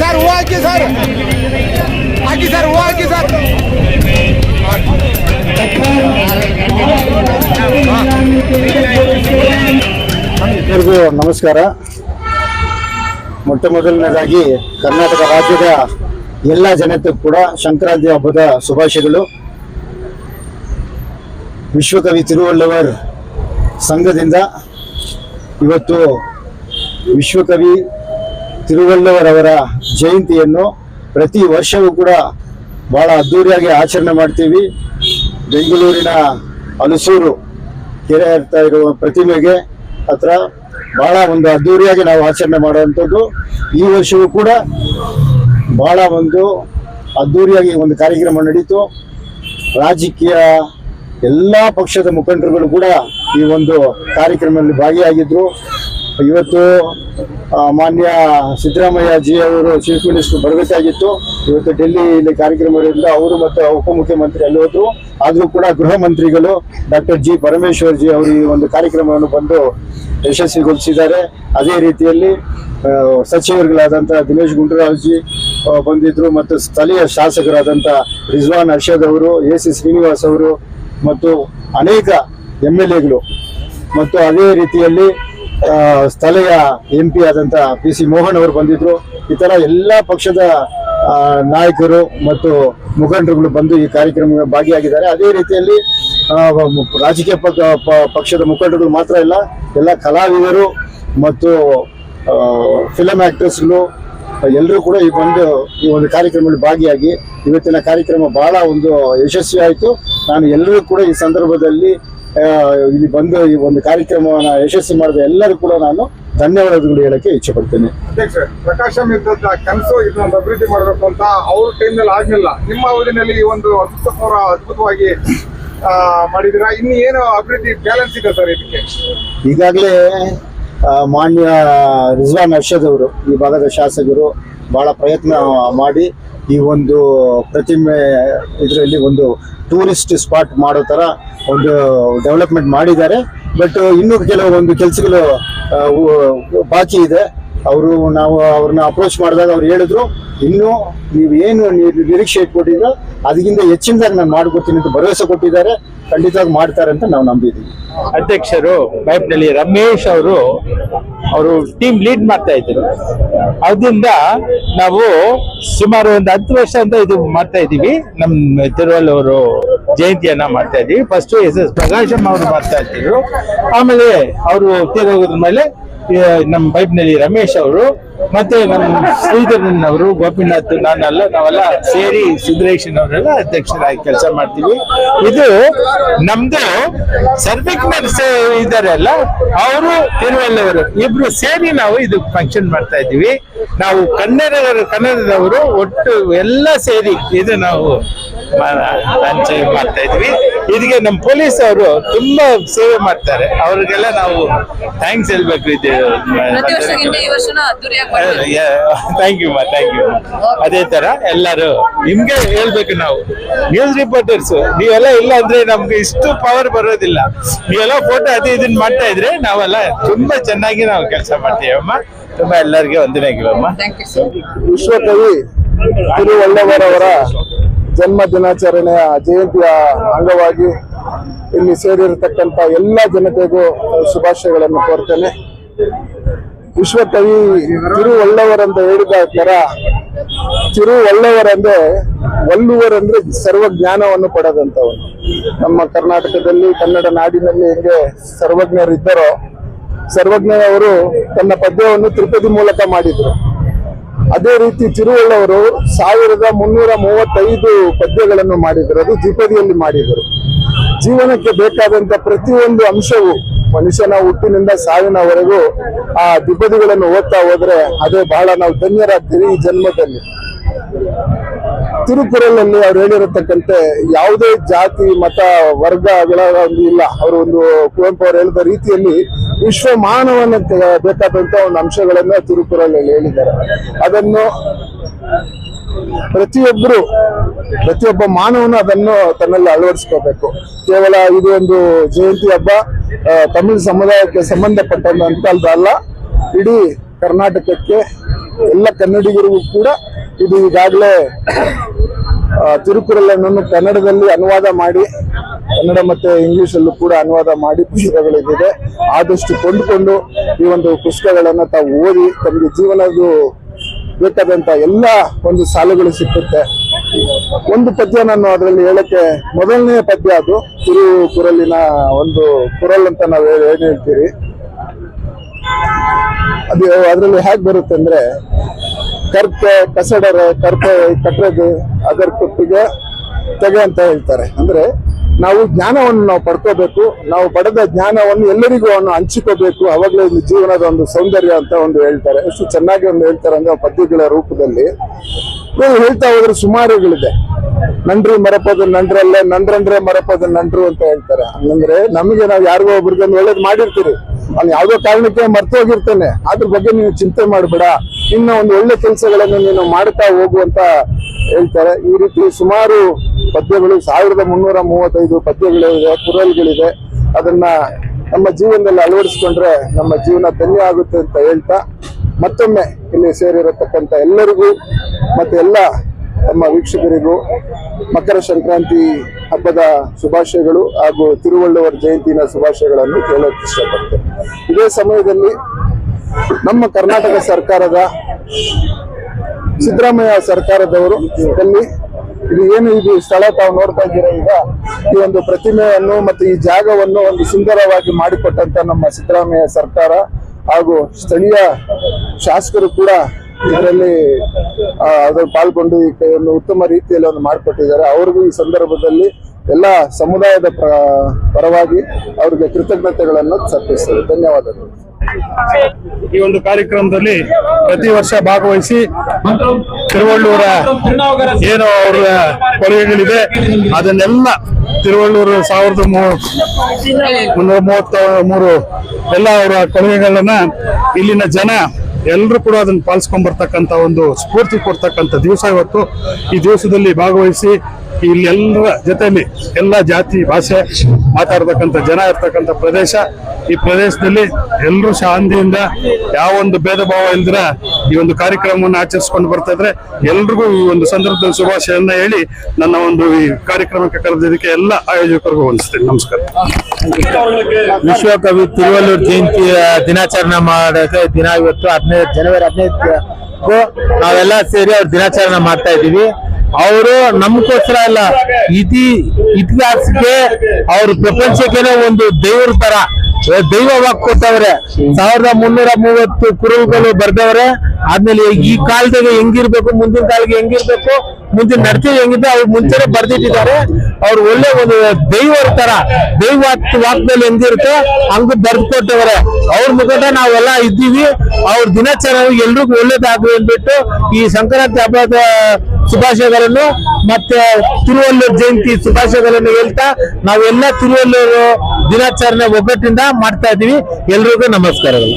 Sir ಹೂ ಹಾಕಿ sir. ಹಾಕಿ ಸರ್ ಹೂ ಹಾಕಿ ಸರ್. ಎಲ್ಲರಿಗೂ ನಮಸ್ಕಾರ. ಮೊಟ್ಟ ಮೊದಲನೇದಾಗಿ ಕರ್ನಾಟಕ ರಾಜ್ಯದ ಎಲ್ಲ ಜನತೆಗೂ ಕೂಡ ಸಂಕ್ರಾಂತಿ ಹಬ್ಬದ ಶುಭಾಶಯಗಳು. ವಿಶ್ವಕವಿ ತಿರುವಲ್ಲವರ್ ಸಂಘದಿಂದ ಇವತ್ತು ವಿಶ್ವಕವಿ ತಿರುವಲ್ಲವರವರ ಜಯಂತಿಯನ್ನು ಪ್ರತಿ ವರ್ಷವೂ ಕೂಡ ಬಹಳ ಅದ್ಧೂರಿಯಾಗಿ ಆಚರಣೆ ಮಾಡ್ತೀವಿ. ಬೆಂಗಳೂರಿನ ಹಲಸೂರು ಕೆರೆ ಇರ್ತಾ ಇರುವ ಪ್ರತಿಮೆಗೆ ಹತ್ರ ಬಹಳ ಒಂದು ಅದ್ಧೂರಿಯಾಗಿ ನಾವು ಆಚರಣೆ ಮಾಡುವಂಥದ್ದು. ಈ ವರ್ಷವೂ ಕೂಡ ಬಹಳ ಒಂದು ಅದ್ದೂರಿಯಾಗಿ ಒಂದು ಕಾರ್ಯಕ್ರಮ ನಡೀತು. ರಾಜಕೀಯ ಎಲ್ಲ ಪಕ್ಷದ ಮುಖಂಡರುಗಳು ಕೂಡ ಈ ಒಂದು ಕಾರ್ಯಕ್ರಮದಲ್ಲಿ ಭಾಗಿಯಾಗಿದ್ರು. ಇವತ್ತು ಮಾನ್ಯ ಸಿದ್ದರಾಮಯ್ಯ ಜಿ ಅವರು ಚೀಫ್ ಮಿನಿಸ್ಟರ್ ಬರಬೇಕಾಗಿತ್ತು. ಇವತ್ತು ಡೆಲ್ಲಿಯಲ್ಲಿ ಕಾರ್ಯಕ್ರಮಗಳಿಂದ ಅವರು ಮತ್ತು ಉಪಮುಖ್ಯಮಂತ್ರಿ ಅಲ್ಲಿ ಹೋದ್ರು. ಆದರೂ ಕೂಡ ಗೃಹ ಮಂತ್ರಿಗಳು ಡಾಕ್ಟರ್ ಜಿ ಪರಮೇಶ್ವರ್ ಜಿ ಅವರು ಈ ಒಂದು ಕಾರ್ಯಕ್ರಮವನ್ನು ಬಂದು ಯಶಸ್ವಿಗೊಳಿಸಿದ್ದಾರೆ. ಅದೇ ರೀತಿಯಲ್ಲಿ ಸಚಿವರುಗಳಾದಂಥ ದಿನೇಶ್ ಗುಂಡೂರಾವ್ ಜಿ ಬಂದಿದ್ರು ಮತ್ತು ಸ್ಥಳೀಯ ಶಾಸಕರಾದಂಥ ರಿಜ್ವಾನ್ ಅರ್ಷದ್ ಅವರು, ಎ ಸಿ ಶ್ರೀನಿವಾಸ್ ಅವರು ಮತ್ತು ಅನೇಕ ಎಂ ಎಲ್ ಎಗಳು ಮತ್ತು ಅದೇ ರೀತಿಯಲ್ಲಿ ಸ್ಥಳೀಯ ಎಂ ಪಿ ಆದಂತ ಪಿ ಸಿ ಮೋಹನ್ ಅವರು ಬಂದಿದ್ರು. ಈ ಥರ ಎಲ್ಲಾ ಪಕ್ಷದ ನಾಯಕರು ಮತ್ತು ಮುಖಂಡರುಗಳು ಬಂದು ಈ ಕಾರ್ಯಕ್ರಮ ಭಾಗಿಯಾಗಿದ್ದಾರೆ. ಅದೇ ರೀತಿಯಲ್ಲಿ ರಾಜಕೀಯ ಪಕ್ಷದ ಮುಖಂಡರುಗಳು ಮಾತ್ರ ಇಲ್ಲ, ಎಲ್ಲ ಕಲಾವಿದರು ಮತ್ತು ಫಿಲಂ ಆಕ್ಟರ್ಸ್ಗಳು ಎಲ್ಲರೂ ಕೂಡ ಈ ಬಂದು ಈ ಒಂದು ಕಾರ್ಯಕ್ರಮದಲ್ಲಿ ಭಾಗಿಯಾಗಿ ಇವತ್ತಿನ ಕಾರ್ಯಕ್ರಮ ಬಹಳ ಒಂದು ಯಶಸ್ವಿ ಆಯಿತು. ನಾನು ಎಲ್ಲರೂ ಕೂಡ ಈ ಸಂದರ್ಭದಲ್ಲಿ ಇಲ್ಲಿ ಬಂದು ಈ ಒಂದು ಕಾರ್ಯಕ್ರಮವನ್ನು ಯಶಸ್ವಿ ಮಾಡಿದ ಎಲ್ಲರೂ ಕೂಡ ನಾನು ಧನ್ಯವಾದಗಳು ಹೇಳಕ್ಕೆ ಇಚ್ಛೆ ಪಡ್ತೇನೆ ಅಧ್ಯಕ್ಷ ಪ್ರಕಾಶಂ ಇದ್ದದ್ದ ಕನಸು ಇದನ್ನ ಅಭಿವೃದ್ಧಿ ಮಾಡಬೇಕು ಅಂತ ಅವ್ರ ಟೈಮ್ನಲ್ಲಿ ಆಗ್ಲಿಲ್ಲ. ನಿಮ್ಮ ಅವಧಿನಲ್ಲಿ ಈ ಒಂದು ಅದ್ಭುತಪೂರ್ವ ಅದ್ಭುತವಾಗಿ ಮಾಡಿದಿರ ಮಾಡಿದಿರಾ ಇನ್ನು ಏನು ಅಭಿವೃದ್ಧಿ ಬ್ಯಾಲೆನ್ಸ್ ಇದೆ ಸರ್ ಇದಕ್ಕೆ? ಈಗಾಗಲೇ ಮಾನ್ಯ ರಿಜ್ವಾನ್ ಅರ್ಷದ್ ಅವರು, ಈ ಭಾಗದ ಶಾಸಕರು ಬಹಳ ಪ್ರಯತ್ನ ಮಾಡಿ ಈ ಒಂದು ಪ್ರತಿಮೆ ಇದರಲ್ಲಿ ಒಂದು ಟೂರಿಸ್ಟ್ ಸ್ಪಾಟ್ ಮಾಡೋ ಥರ ಒಂದು ಡೆವಲಪ್ಮೆಂಟ್ ಮಾಡಿದ್ದಾರೆ. ಬಟ್ ಇನ್ನೂ ಕೆಲವೊಂದು ಕೆಲಸಗಳು ಬಾಕಿ ಇದೆ. ಅವರು ನಾವು ಅವ್ರನ್ನ ಅಪ್ರೋಚ್ ಮಾಡಿದಾಗ ಅವ್ರು ಹೇಳಿದ್ರು, ಇನ್ನು ನೀವು ಏನು ನಿರೀಕ್ಷೆ ಇಟ್ಕೊಟ್ಟಿದ್ರು ಅದಕ್ಕಿಂತ ಹೆಚ್ಚಿನದಾಗಿ ನಾನು ಮಾಡ್ಕೊಡ್ತೀನಿ ಅಂತ ಭರವಸೆ ಕೊಟ್ಟಿದ್ದಾರೆ. ಖಂಡಿತವಾಗಿ ಮಾಡ್ತಾರೆ ಅಂತ ನಾವು ನಂಬಿದ್ದೀವಿ. ಅಧ್ಯಕ್ಷರು ಪೈಪ್ನಲ್ಲಿ ರಮೇಶ್ ಅವರು ಅವರು ಟೀಮ್ ಲೀಡ್ ಮಾಡ್ತಾ ಇದ್ರು ಅದರಿಂದ ನಾವು ಸುಮಾರು ಒಂದು ಹತ್ತು ವರ್ಷ ಅಂತ ಇದು ಮಾಡ್ತಾ ಇದ್ದೀವಿ. ನಮ್ಮ ತಿರುವಲ್ಲೂರು ಜಯಂತಿಯನ್ನ ಮಾಡ್ತಾ ಇದ್ದೀವಿ. ಫಸ್ಟ್ ಎಸ್ ಎಸ್ ಪ್ರಕಾಶಂ ಅವರು ಮಾಡ್ತಾ ಇದ್ರು. ಆಮೇಲೆ ಅವರು ತೀರೋದ್ರ ಮೇಲೆ ನಮ್ಮ ಪೈಪ್ನಲ್ಲಿ ರಮೇಶ್ ಅವರು ಮತ್ತೆ ನಮ್ಮ ಶ್ರೀಧರನ್ ಅವರು ಗೋಪಿನಾಥ್, ನಾನೆಲ್ಲ, ನಾವೆಲ್ಲ ಸೇರಿ ಸಿದ್ದರೇಶನ್ ಅವರೆಲ್ಲ ಅಧ್ಯಕ್ಷರಾಗಿ ಕೆಲಸ ಮಾಡ್ತೀವಿ. ಇದು ನಮ್ದು ಸರ್ವಿಕ್ ನರ್ಸ್ ಇದ್ದಾರೆ ಅಲ್ಲ, ಅವರು ತಿರುವಲ್ಲವರು ಇಬ್ರು ಸೇರಿ ನಾವು ಇದು ಫಂಕ್ಷನ್ ಮಾಡ್ತಾ ಇದ್ದೀವಿ. ನಾವು ಕನ್ನಡ ಕನ್ನಡದವರು ಒಟ್ಟು ಎಲ್ಲ ಸೇರಿ ಇದು ನಾವು ಮಾಡ್ತಾ ಇದ್ವಿ ಇದಕ್ಕೆ ನಮ್ಮ ಪೊಲೀಸ್ ಅವರು ತುಂಬಾ ಸೇವೆ ಮಾಡ್ತಾರೆ. ಅವ್ರಿಗೆಲ್ಲ ನಾವು ಥ್ಯಾಂಕ್ಸ್ ಹೇಳ್ಬೇಕು ಇದು ಥ್ಯಾಂಕ್ ಯು ಮಾ ಥ್ಯಾಂಕ್ ಯು ಅದೇ ತರ ಎಲ್ಲರೂ ನಿಮ್ಗೆ ಹೇಳ್ಬೇಕು ನಾವು. ನ್ಯೂಸ್ ರಿಪೋರ್ಟರ್ಸ್ ನೀವೆಲ್ಲ ಇಲ್ಲ ಅಂದ್ರೆ ನಮ್ಗೆ ಇಷ್ಟು ಪವರ್ ಬರೋದಿಲ್ಲ. ನೀವೆಲ್ಲ ಫೋಟೋ ಅದೇ ಇದನ್ನ ಮಾಡ್ತಾ ಇದ್ರೆ ನಾವೆಲ್ಲ ತುಂಬಾ ಚೆನ್ನಾಗಿ ನಾವು ಕೆಲಸ ಮಾಡ್ತೀವಿ ಅಮ್ಮ. ತುಂಬಾ ಎಲ್ಲರಿಗೆ ವಂದನೆಗಳಮ್ಮ ಥ್ಯಾಂಕ್ ಯು ಸರ್ ವಿಶ್ವಕವಿ ತಿರುವಲ್ಲವರವರ ಜನ್ಮ ದಿನಾಚರಣೆಯ ಜಯಂತಿಯ ಅಂಗವಾಗಿ ಇಲ್ಲಿ ಸೇರಿರತಕ್ಕಂತ ಎಲ್ಲ ಜನತೆಗೂ ಶುಭಾಶಯಗಳನ್ನು ಕೋರ್ತೇನೆ. ವಿಶ್ವಕವಿ ತಿರುವಲ್ಲವರಂತ ಹೇಳಿದ ತರ ತಿರುವಲ್ಲವರಂದ್ರೆ ಒಲ್ಲುವರಂದ್ರೆ ಸರ್ವ ಜ್ಞಾನವನ್ನು ಪಡೆದಂತವನು ನಮ್ಮ ಕರ್ನಾಟಕದಲ್ಲಿ, ಕನ್ನಡ ನಾಡಿನಲ್ಲಿ ಹೆಂಗೆ ಸರ್ವಜ್ಞರಿದ್ದರೋ, ಸರ್ವಜ್ಞರವರು ತನ್ನ ಪದ್ಯವನ್ನು ತ್ರಿಪದಿ ಮೂಲಕ ಮಾಡಿದ್ರು. ಅದೇ ರೀತಿ ತಿರುವಳ್ಳವರು ಸಾವಿರದ ಮುನ್ನೂರ ಮೂವತ್ತೈದು ಪದ್ಯಗಳನ್ನು ಮಾಡಿದರು. ಅದು ದ್ವಿಪದಿಯಲ್ಲಿ ಮಾಡಿದರು. ಜೀವನಕ್ಕೆ ಬೇಕಾದಂತ ಪ್ರತಿಯೊಂದು ಅಂಶವು ಮನುಷ್ಯನ ಹುಟ್ಟಿನಿಂದ ಸಾವಿನವರೆಗೂ ಆ ದ್ವಿಪದಿಗಳನ್ನು ಓದ್ತಾ ಹೋದ್ರೆ ಅದೇ ಬಹಳ ನಾವು ಧನ್ಯರಾಗ್ತೀವಿ ಈ ಜನ್ಮದಲ್ಲಿ. ತಿರುಕುರಲಲ್ಲಿ ಅವ್ರು ಹೇಳಿರತಕ್ಕಂತೆ ಯಾವುದೇ ಜಾತಿ, ಮತ, ವರ್ಗಗಳ ಒಂದು ಇಲ್ಲ. ಅವರು ಒಂದು ಕುವೆಂಪು ಅವರು ಹೇಳಿದ ರೀತಿಯಲ್ಲಿ ವಿಶ್ವ ಮಾನವನ ಬೇಕಾದಂತ ಒಂದು ಅಂಶಗಳನ್ನ ತಿರುಕುರಲ್ಲಿ ಹೇಳಿದ್ದಾರೆ. ಅದನ್ನು ಪ್ರತಿಯೊಬ್ಬರು, ಪ್ರತಿಯೊಬ್ಬ ಮಾನವನು ಅದನ್ನು ತನ್ನಲ್ಲಿ ಅಳವಡಿಸ್ಕೋಬೇಕು. ಕೇವಲ ಇದು ಒಂದು ಜಯಂತಿ ಹಬ್ಬ ತಮಿಳು ಸಮುದಾಯಕ್ಕೆ ಸಂಬಂಧಪಟ್ಟಂತ ಅಲ್ಲ, ಇಡೀ ಕರ್ನಾಟಕಕ್ಕೆ ಎಲ್ಲ ಕನ್ನಡಿಗರಿಗೂ ಕೂಡ ಇದು ಈಗಾಗಲೇ ತಿರುಕುರಲ್ಲನ್ನು ಕನ್ನಡದಲ್ಲಿ ಅನುವಾದ ಮಾಡಿ, ಕನ್ನಡ ಮತ್ತೆ ಇಂಗ್ಲೀಷಲ್ಲೂ ಕೂಡ ಅನುವಾದ ಮಾಡಿ ಪುಸ್ತಕಗಳಿದೆ ಆದಷ್ಟು ಕೊಂಡುಕೊಂಡು ಈ ಒಂದು ಪುಸ್ತಕಗಳನ್ನು ತಾವು ಓದಿ ತಮಗೆ ಜೀವನದ್ದು ಬೇಕಾದಂತ ಎಲ್ಲ ಒಂದು ಸಾಲುಗಳು ಸಿಕ್ಕುತ್ತೆ. ಒಂದು ಪದ್ಯ ನಾನು ಅದರಲ್ಲಿ ಹೇಳಕ್ಕೆ ಮೊದಲನೇ ಪದ್ಯ ಅದು ತಿರುಕುರಲಿನ ಒಂದು ಕುರಲ್ ಅಂತ ನಾವು ಏನ್ ಹೇಳ್ತೀರಿ. ಅದು ಅದರಲ್ಲಿ ಹೇಗೆ ಬರುತ್ತೆ ಅಂದ್ರೆ ಕರ್ಪೆ ಕಸಡರೆ ಕರ್ಪೆ ಕಟ್ಟದು ಅದರ ಕೊಟ್ಟಿಗೆ ತೆಗೆ ಅಂತ ಹೇಳ್ತಾರೆ. ಅಂದ್ರೆ ನಾವು ಜ್ಞಾನವನ್ನು ನಾವು ಪಡ್ಕೋಬೇಕು, ನಾವು ಪಡೆದ ಜ್ಞಾನವನ್ನು ಎಲ್ಲರಿಗೂ ಅವನು ಹಂಚಿಕೋಬೇಕು. ಅವಾಗಲೇ ಒಂದು ಜೀವನದ ಒಂದು ಸೌಂದರ್ಯ ಅಂತ ಒಂದು ಹೇಳ್ತಾರೆ. ಎಷ್ಟು ಚೆನ್ನಾಗಿ ಒಂದು ಹೇಳ್ತಾರೆ ಅಂದ್ರೆ ಪದ್ಯಗಳ ರೂಪದಲ್ಲಿ. ನೀವು ಹೇಳ್ತಾ ಹೋದ್ರೆ ಸುಮಾರುಗಳಿದೆ. ನಂಡ್ರಿ ಮರಪದ ನಂಡ್ರಲ್ಲೇ ನಂಡ್ರಂದ್ರೆ ಮರಪದ ನಂಡ್ರು ಅಂತ ಹೇಳ್ತಾರೆ. ಹಂಗಂದ್ರೆ ನಮಗೆ ನಾವು ಯಾರಿಗೋ ಒಬ್ರಿಗೆ ಒಳ್ಳೇದು ಮಾಡಿರ್ತೀರಿ. ಅವ್ನು ಯಾವುದೋ ಕಾರಣಕ್ಕೆ ಮರ್ತೋಗಿರ್ತಾನೆ ಅದ್ರ ಬಗ್ಗೆ ನೀನು ಚಿಂತೆ ಮಾಡಬೇಡ. ಇನ್ನ ಒಂದು ಒಳ್ಳೆ ಕೆಲಸಗಳನ್ನು ನೀನು ಮಾಡ್ತಾ ಹೋಗು ಅಂತ ಹೇಳ್ತಾರೆ. ಈ ರೀತಿ ಸುಮಾರು ಪದ್ಯಗಳು ಸಾವಿರದ ಮುನ್ನೂರ ಮೂವತ್ತೈದು ಪದ್ಯಗಳಿದೆ ಕುರಲ್ಗಳಿದೆ. ಅದನ್ನ ನಮ್ಮ ಜೀವನದಲ್ಲಿ ಅಳವಡಿಸ್ಕೊಂಡ್ರೆ ನಮ್ಮ ಜೀವನ ಧನ್ಯ ಆಗುತ್ತೆ ಅಂತ ಹೇಳ್ತಾ ಮತ್ತೊಮ್ಮೆ ಇಲ್ಲಿ ಸೇರಿರತಕ್ಕಂತ ಎಲ್ಲರಿಗೂ ಮತ್ತೆ ಎಲ್ಲ ನಮ್ಮ ವೀಕ್ಷಕರಿಗೂ ಮಕರ ಸಂಕ್ರಾಂತಿ ಹಬ್ಬದ ಶುಭಾಶಯಗಳು ಹಾಗೂ ತಿರುವಳ್ಳುವರ್ ಜಯಂತಿನ ಶುಭಾಶಯಗಳನ್ನು ಕೇಳೋಕೆ ಇಷ್ಟಪಡ್ತೇನೆ. ಇದೇ ಸಮಯದಲ್ಲಿ ನಮ್ಮ ಕರ್ನಾಟಕ ಸರ್ಕಾರದ ಸಿದ್ದರಾಮಯ್ಯ ಸರ್ಕಾರದವರು ಇಲ್ಲಿ ಇದು ಏನು ಇದು ಸ್ಥಳ ತಾವು ನೋಡ್ತಾ ಇದ್ದೀರಾ ಈಗ? ಈ ಒಂದು ಪ್ರತಿಮೆಯನ್ನು ಮತ್ತು ಈ ಜಾಗವನ್ನು ಒಂದು ಸುಂದರವಾಗಿ ಮಾಡಿಕೊಟ್ಟಂತ ನಮ್ಮ ಸಿದ್ದರಾಮಯ್ಯ ಸರ್ಕಾರ ಹಾಗೂ ಸ್ಥಳೀಯ ಶಾಸಕರು ಕೂಡ ಇದರಲ್ಲಿ ಅದ್ರ ಪಾಲ್ಗೊಂಡು ಈ ಕೈಯನ್ನು ಉತ್ತಮ ರೀತಿಯಲ್ಲಿ ಒಂದು ಮಾಡಿಕೊಟ್ಟಿದ್ದಾರೆ. ಅವ್ರಿಗೂ ಈ ಸಂದರ್ಭದಲ್ಲಿ ಎಲ್ಲ ಸಮುದಾಯದ ಪರವಾಗಿ ಅವ್ರಿಗೆ ಕೃತಜ್ಞತೆಗಳನ್ನು ಸಲ್ಲಿಸ್ತೇವೆ ಧನ್ಯವಾದಗಳು. ಈ ಒಂದು ಕಾರ್ಯಕ್ರಮದಲ್ಲಿ ಪ್ರತಿ ವರ್ಷ ಭಾಗವಹಿಸಿ ತಿರುವಳ್ಳೂರ ಏನು ಅವರ ಕೊಡುಗೆಗಳಿದೆ. ಅದನ್ನೆಲ್ಲ ತಿರುವಳ್ಳೂರು ಸಾವಿರದ ಮುನ್ನೂರ ಮೂವತ್ತ ಮೂರು ಎಲ್ಲ ಅವರ ಕೊಡುಗೆಗಳನ್ನ ಇಲ್ಲಿನ ಜನ ಎಲ್ಲರೂ ಕೂಡ ಅದನ್ನ ಪಾಲಿಸ್ಕೊಂಡ್ ಬರ್ತಕ್ಕಂಥ ಒಂದು ಸ್ಫೂರ್ತಿ ಕೊಡ್ತಕ್ಕಂಥ ದಿವಸ ಇವತ್ತು. ಈ ದಿವಸದಲ್ಲಿ ಭಾಗವಹಿಸಿ ಇಲ್ಲಿ ಎಲ್ಲರ ಜೊತೆಯಲ್ಲಿ ಎಲ್ಲ ಜಾತಿ, ಭಾಷೆ ಮಾತಾಡ್ತಕ್ಕಂಥ ಜನ ಇರ್ತಕ್ಕಂಥ ಪ್ರದೇಶ ಈ ಪ್ರದೇಶದಲ್ಲಿ ಎಲ್ಲರೂ ಶಾಂತಿಯಿಂದ ಯಾವ ಒಂದು ಭೇದ ಭಾವ ಇಲ್ದಿರ ಈ ಒಂದು ಕಾರ್ಯಕ್ರಮವನ್ನು ಆಚರಿಸಿಕೊಂಡು ಬರ್ತಾ ಇದ್ರೆ ಎಲ್ರಿಗೂ ಈ ಒಂದು ಸಂದರ್ಭದಲ್ಲಿ ಶುಭಾಶಯನ್ನ ಹೇಳಿ ನನ್ನ ಒಂದು ಈ ಕಾರ್ಯಕ್ರಮಕ್ಕೆ ಕರೆದಿದ್ದಕ್ಕೆ ಎಲ್ಲ ಆಯೋಜಕರಿಗೂ ವಂದಿಸ್ತೇನೆ. ನಮಸ್ಕಾರ. ವಿಶ್ವಕವಿ ತಿರುವಲ್ಲೂರ್ ಜಯಂತಿಯ ದಿನಾಚರಣೆ ಮಾಡೋಕೆ ದಿನ ಇವತ್ತು ಹದಿನೈದು ಜನವರಿ ಹದಿನೈದು ನಾವೆಲ್ಲ ಸೇರಿ ಅವ್ರ ದಿನಾಚರಣೆ ಮಾಡ್ತಾ ಇದ್ದೀವಿ. ಅವರು ನಮ್ಗೋಸ್ಕರ ಅಲ್ಲ, ಇತಿ ಇತಿಹಾಸಕ್ಕೆ, ಅವ್ರ ಪ್ರಪಂಚಕ್ಕೆ ಒಂದು ದೇವ್ರ ತರ ದೈವವಾಗಿ ಕೊಟ್ಟವ್ರೆ. ಸಾವಿರದ ಮುನ್ನೂರ ಮೂವತ್ತು ಕುರುಗಳು ಬರ್ದವ್ರೆ. ಆದ್ಮೇಲೆ ಈ ಕಾಲದಾಗ ಹೆಂಗಿರ್ಬೇಕು, ಮುಂದಿನ ಕಾಲಕ್ಕೆ ಹೆಂಗಿರ್ಬೇಕು, ಮುಂದಿನ ನಡತೆ ಹೆಂಗಿದೆ, ಅವ್ರು ಮುಂಚೆನೆ ಬರ್ದಿಟ್ಟಿದ್ದಾರೆ. ಅವ್ರು ಒಳ್ಳೆ ಒಂದು ದೈವರ ತರ ದೈವ ವಾಕ್ದಲ್ಲಿ ಹೆಂಗಿರುತ್ತೆ, ಹಂಗ ಬರ್ದು ಕೊಟ್ಟವ್ರೆ ಅವ್ರ ಮುಖಾಂತರ ನಾವೆಲ್ಲ ಇದ್ದೀವಿ. ಅವ್ರ ದಿನಾಚರಣೆ ಎಲ್ರಿಗೂ ಒಳ್ಳೇದಾಗ್ಲಿ ಅಂದ್ಬಿಟ್ಟು ಈ ಸಂಕ್ರಾಂತಿ ಹಬ್ಬದ ಶುಭಾಶಯಗಳನ್ನು ಮತ್ತೆ ತಿರುವಲ್ಲೂರ್ ಜಯಂತಿ ಶುಭಾಶಯಗಳನ್ನು ಹೇಳ್ತಾ ನಾವೆಲ್ಲ ತಿರುವಲ್ಲೂರು ದಿನಾಚರಣೆ ಒಗ್ಗಟ್ಟಿಂದ ಮಾಡ್ತಾ ಇದ್ದೀವಿ. ಎಲ್ರಿಗೂ ನಮಸ್ಕಾರಗಳು.